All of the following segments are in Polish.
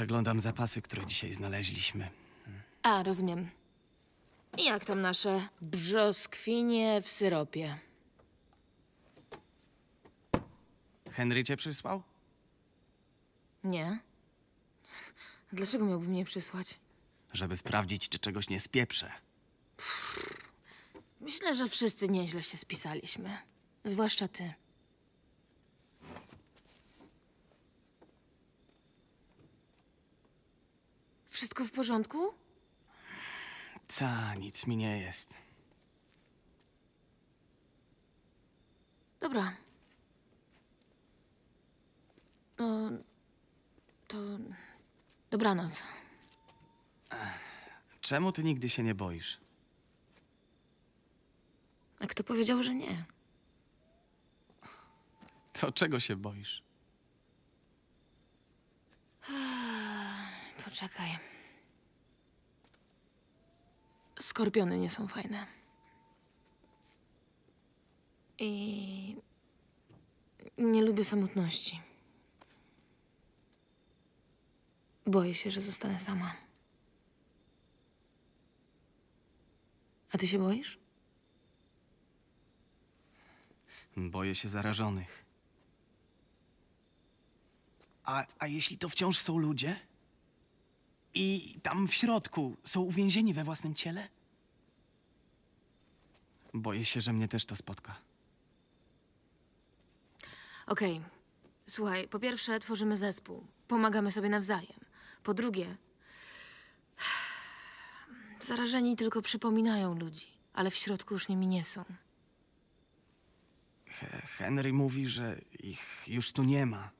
Przeglądam zapasy, które dzisiaj znaleźliśmy. A, rozumiem. I jak tam nasze brzoskwinie w syropie? Henry cię przysłał? Nie? Dlaczego miałby mnie przysłać? Żeby sprawdzić, czy czegoś nie spieprzę. Myślę, że wszyscy nieźle się spisaliśmy. Zwłaszcza ty. Wszystko w porządku? Ca, nic mi nie jest. Dobra. No, to dobranoc. Czemu ty nigdy się nie boisz? A kto powiedział, że nie? To czego się boisz? Poczekaj. Skorpiony nie są fajne. I nie lubię samotności. Boję się, że zostanę sama. A ty się boisz? Boję się zarażonych. A, a jeśli to wciąż są ludzie? I tam w środku są uwięzieni we własnym ciele? Boję się, że mnie też to spotka. Okej. Słuchaj, po pierwsze tworzymy zespół. Pomagamy sobie nawzajem. Po drugie, zarażeni tylko przypominają ludzi, ale w środku już nimi nie są. He- Henry mówi, że ich już tu nie ma.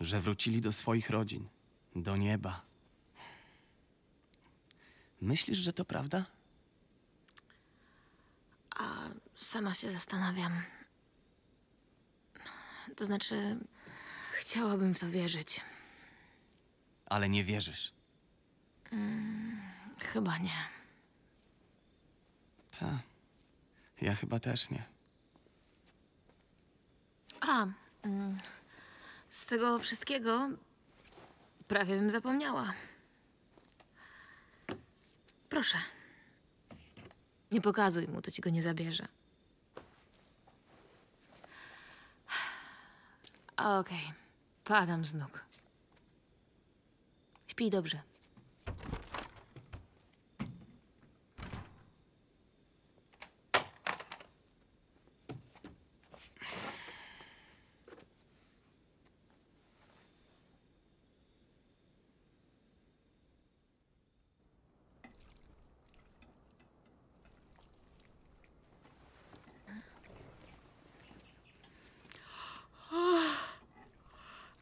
Że wrócili do swoich rodzin, do nieba. Myślisz, że to prawda? Sama się zastanawiam. To znaczy, chciałabym w to wierzyć. Ale nie wierzysz. Chyba nie. Ta. Ja chyba też nie. A, mm, z tego wszystkiego prawie bym zapomniała. Proszę. Nie pokazuj mu, to ci go nie zabierze. Okej, padam z nóg. Śpij dobrze.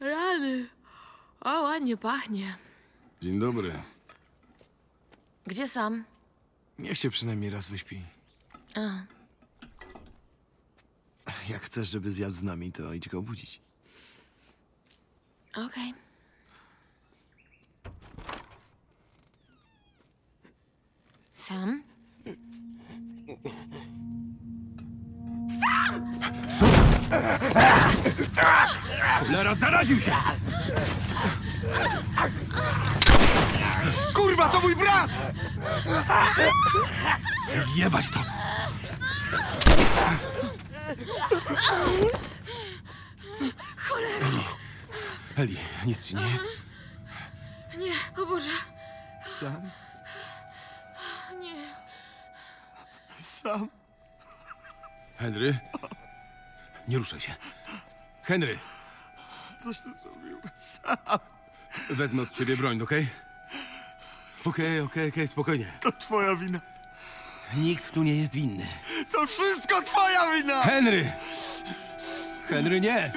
Rany. O, ładnie pachnie. Dzień dobry. Gdzie sam? Niech się przynajmniej raz wyśpi. A, Jak chcesz, żeby zjadł z nami, to idź go obudzić. okej. Sam? Cholera, zaraził się! Kurwa, to mój brat! Jebać to! Cholera! Eli, nic ci nie jest? Nie, o Boże, Sam? nie. Sam? Henry? Nie ruszaj się. Henry, Coś ty zrobił. Sam. Wezmę od ciebie broń, okej? Okej, okej, okej, spokojnie. To twoja wina. Nikt tu nie jest winny. To wszystko twoja wina! Henry! Henry, nie!